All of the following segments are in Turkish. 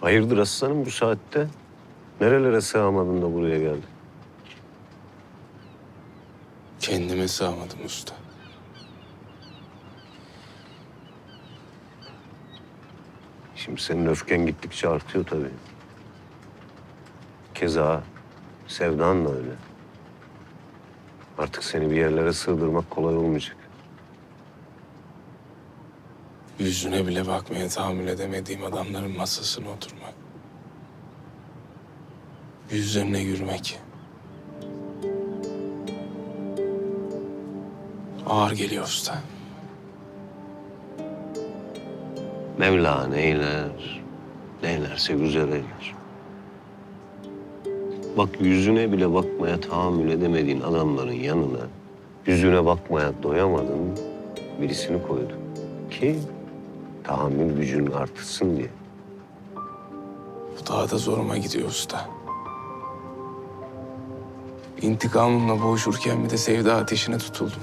Hayırdır aslanım bu saatte? Nerelere sığamadın da buraya geldin? Kendime sığamadım usta. Şimdi senin öfken gittikçe artıyor tabii. Keza sevdan da öyle. Artık seni bir yerlere sığdırmak kolay olmayacak. Yüzüne bile bakmaya tahammül edemediğim adamların masasına oturmak. Yüzlerine yürümek. Ağır geliyor usta. Mevla neyler, neylerse güzel eyler. Bak yüzüne bile bakmaya tahammül edemediğin adamların yanına yüzüne bakmaya doyamadın birisini koydu. Ki tahammül gücünü artırsın diye. Bu daha da zoruma gidiyor usta. İntikamımla boğuşurken bir de sevda ateşine tutuldum.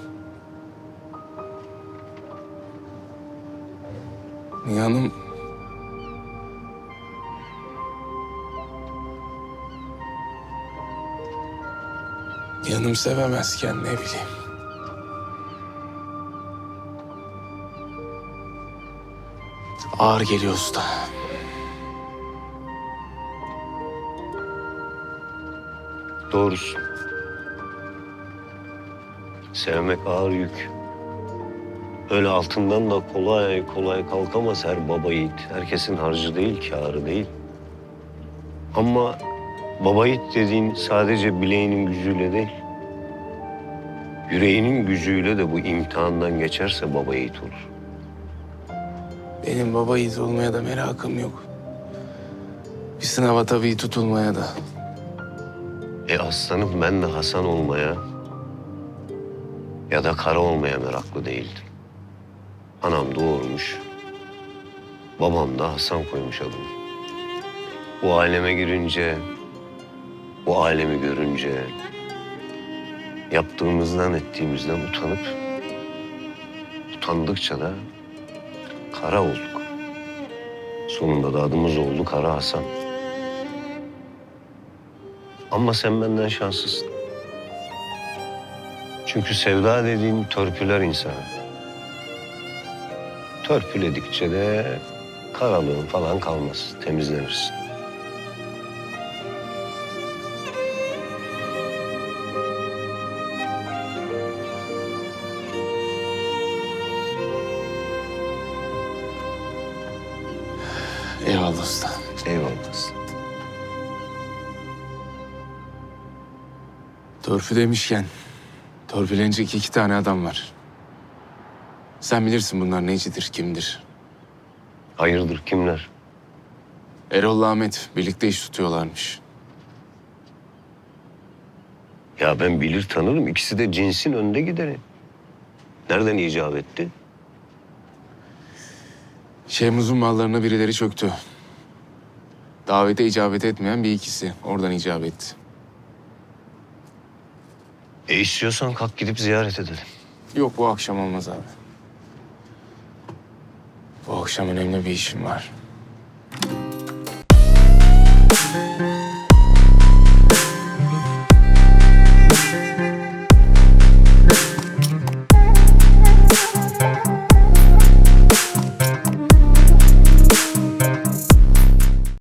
Nihan'ım... Yanım sevemezken ne bileyim. Ağır geliyor usta. Doğrusu. Sevmek ağır yük. Öyle altından da kolay kolay kalkamaz her baba yiğit. Herkesin harcı değil, kârı değil. Ama baba yiğit dediğin sadece bileğinin gücüyle değil. Yüreğinin gücüyle de bu imtihandan geçerse baba yiğit olur. Benim baba yiğit olmaya da merakım yok. Bir sınava tabii tutulmaya da. E aslanım ben de Hasan olmaya ya da kara olmaya meraklı değildim. Anam doğurmuş. Babam da Hasan koymuş adını. Bu aleme girince, bu alemi görünce yaptığımızdan ettiğimizden utanıp utandıkça da kara olduk. Sonunda da adımız oldu Kara Hasan. Ama sen benden şanslısın. Çünkü sevda dediğin törpüler insanı. Törpüledikçe de karalığın falan kalmaz. Temizlenirsin. Eyvallah usta. Eyvallah. aslanım. Törpü demişken, törpülenecek iki tane adam var. Sen bilirsin bunlar necidir, kimdir. Hayırdır kimler? Erol'la Ahmet birlikte iş tutuyorlarmış. Ya ben bilir tanırım. İkisi de cinsin önde gideri. Nereden icap etti? Şehmuz'un mallarına birileri çöktü. Davete icabet etmeyen bir ikisi. Oradan icap. E istiyorsan kalk gidip ziyaret edelim. Yok bu akşam olmaz abi. Bu akşam önemli bir işim var.